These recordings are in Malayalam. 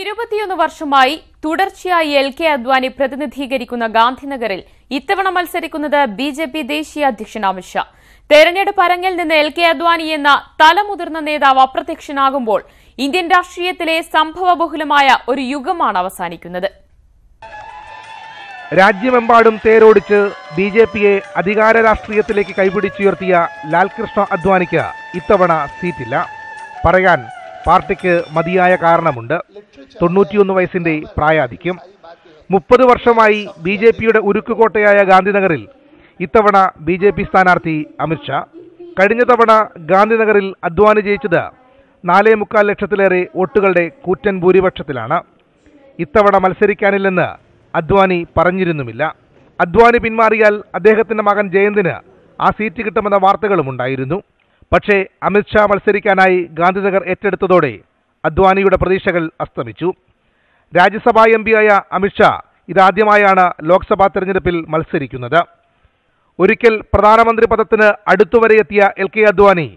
ഇരുപത്തിയൊന്ന് വർഷമായി തുടർച്ചയായി എൽ കെ അദ്വാനി പ്രതിനിധീകരിക്കുന്ന ഗാന്ധിനഗറിൽ ഇത്തവണ മത്സരിക്കുന്നത് ബി ജെ പി ദേശീയ അധ്യക്ഷൻ അമിത്ഷാ തെരഞ്ഞെടുപ്പ് അരങ്ങിൽ നിന്ന് എൽ കെ അദ്വാനി എന്ന തലമുതിർന്ന നേതാവ് അപ്രത്യക്ഷനാകുമ്പോൾ ഇന്ത്യൻ രാഷ്ട്രീയത്തിലെ സംഭവബഹുലമായ ഒരു യുഗമാണ് അവസാനിക്കുന്നത്. രാജ്യമെമ്പാടും തേരോടിച്ച് ബി ജെ പിയെ അധികാര രാഷ്ട്രീയത്തിലേക്ക് കൈപിടിച്ചുയർത്തിയ ലാൽകൃഷ്ണ അദ്വാനിക്ക് ഇത്തവണ സീറ്റില്ല. പറയാൻ പാർട്ടിക്ക് മതിയായ കാരണമുണ്ട്. തൊണ്ണൂറ്റിയൊന്ന് വയസ്സിന്റെ പ്രായാധിക്യം. മുപ്പത് വർഷമായി ബി ജെ പിയുടെ ഉരുക്കുകോട്ടയായ ഗാന്ധിനഗറിൽ ഇത്തവണ ബി ജെ പി സ്ഥാനാർത്ഥി അമിത്ഷാ കഴിഞ്ഞ തവണ ഗാന്ധിനഗറിൽ അദ്വാനി ജയിച്ചത് നാലേ മുക്കാൽ ലക്ഷത്തിലേറെ വോട്ടുകളുടെ കൂറ്റൻ ഭൂരിപക്ഷത്തിലാണ്. ഇത്തവണ മത്സരിക്കാനില്ലെന്ന് അദ്വാനി പറഞ്ഞിരുന്നുമില്ല. അദ്വാനി പിന്മാറിയാൽ അദ്ദേഹത്തിന്റെ മകൻ ജയന്തിന് ആ സീറ്റ് കിട്ടുമെന്ന വാർത്തകളും ഉണ്ടായിരുന്നു പക്ഷേ അമിത്ഷാ മത്സരിക്കാനായി ഗാന്ധിനഗർ ഏറ്റെടുത്തതോടെ അദ്വാനിയുടെ പ്രതീക്ഷകൾ അസ്തമിച്ചു. രാജ്യസഭാ എം പിയായ അമിത്ഷാ ഇതാദ്യമായാണ് ലോക്സഭാ തെരഞ്ഞെടുപ്പിൽ മത്സരിക്കുന്നത്. ഒരിക്കൽ പ്രധാനമന്ത്രി പദത്തിന് അടുത്തുവരെ എത്തിയ L K Advani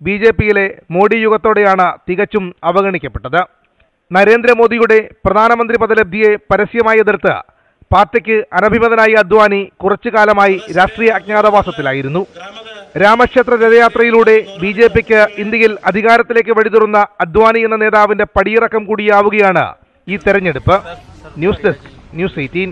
B J പിയിലെ മോഡി യുഗത്തോടെയാണ് തികച്ചും അവഗണിക്കപ്പെട്ടത്. നരേന്ദ്രമോദിയുടെ പ്രധാനമന്ത്രി പദലബ്ധിയെ പരസ്യമായി എതിർത്ത് പാർട്ടിക്ക് അനഭിമതനായ അദ്വാനി കുറച്ചു കാലമായി രാഷ്ട്രീയ അജ്ഞാതവാസത്തിലായിരുന്നു. രാമക്ഷേത്ര രഥയാത്രയിലൂടെ ബി ജെ പിക്ക് ഇന്ത്യയിൽ അധികാരത്തിലേക്ക് വഴിതുറന്ന അദ്വാനി എന്ന നേതാവിന്റെ പടിയിറക്കം കൂടിയാവുകയാണ് ഈ തെരഞ്ഞെടുപ്പ്. News desk news eighteen.